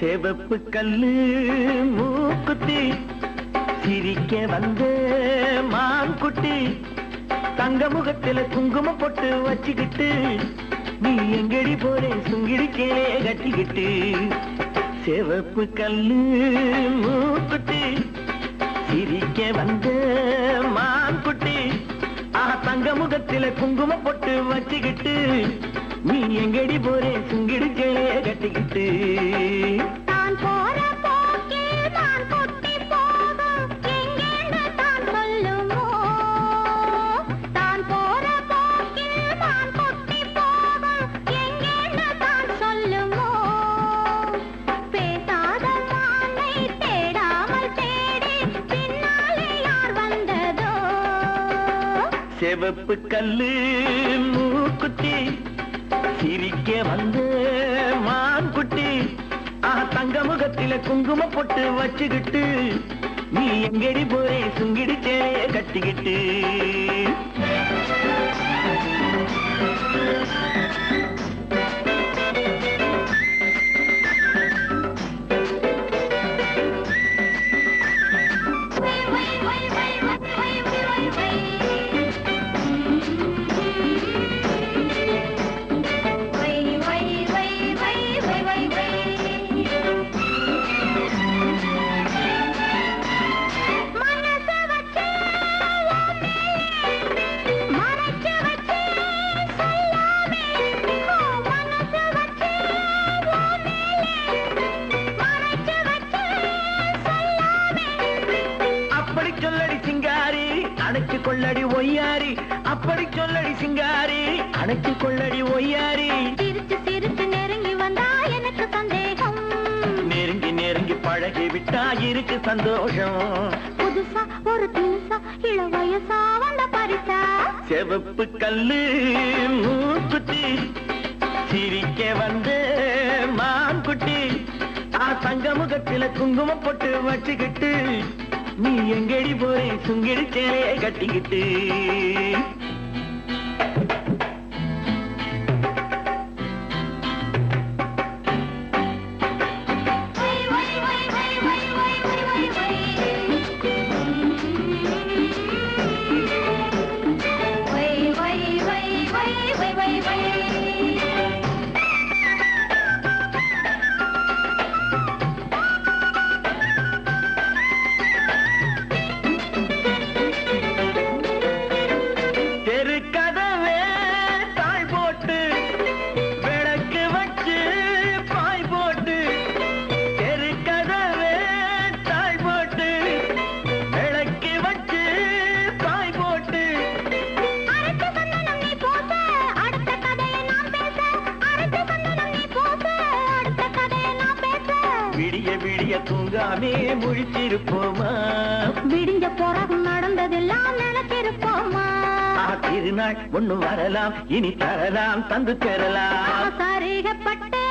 செவப்பு கல்லு மூக்குத்தி. சிரிக்க வந்த மான் குட்டி தங்க முகத்துல குங்கும பொட்டு வச்சுக்கிட்டு. நீ எங்கடி போறே? சுங்கிடிக்கே கட்டிக்கிட்டு. செவப்பு கல்லு மூக்குத்தி. சிரிக்க வந்த மான் குட்டி ஆஹா தங்க முகத்துல குங்கும பொட்டு வச்சுக்கிட்டு. நீ எங்கடி போறே? சுங்கிடிக்கே கட்டிக்கிட்டு. தான் போற போக்கில் தான் குட்டி போகும். எங்கேன்னு தான் சொல்லுமோ? தான் போற போக்கில் தான் குட்டி போகும். எங்கேன்னு தான் சொல்லுமோ? பேசாத மானை தேடாமல் தேடி. பின்னாலே யார் வந்ததோ? செவப்பு கல்லு மூக்குத்தி. சிரிக்க வந்து மான் குட்டி ஆஹ் தங்க முகத்தில குங்கும போட்டு வச்சுக்கிட்டு நீ எங்கடி போறே சுங்கிடிச்சே கட்டிக்கிட்டு. அணைச்சு கொள்ளடி ஒய்யாரி அப்படி சொல்லடி சிங்காரி. அணைச்சு கொள்ளடி ஒய்யாரி. சிரிச்சு சிரிச்சு நெருங்கி வந்தா எனக்கு சந்தேகம். நெருங்கி நெருங்கி பழகி விட்டா இருக்கு சந்தோஷம். புதுசா ஒரு தினுசா இள வயசா வந்த பரிசா? செவப்பு கல்லு மூக்குத்தி சிரிக்க வந்து மான்குட்டி. ஆ தங்க முகத்தில குங்குமம் போட்டு வச்சுக்கிட்டு நீ எங்கடி போய் சுங்கிடு சேலையை கட்டிக்கிட்டு. விடிய விடிய தூங்காமே முழிச்சிருப்போமா? விடிஞ்ச பிறகு நடந்ததெல்லாம் நினைச்சிருப்போமா? திருநாள் ஒண்ணு வரலாம் இனி தரலாம் தந்து பெறலாம் சரிகப்பட்டு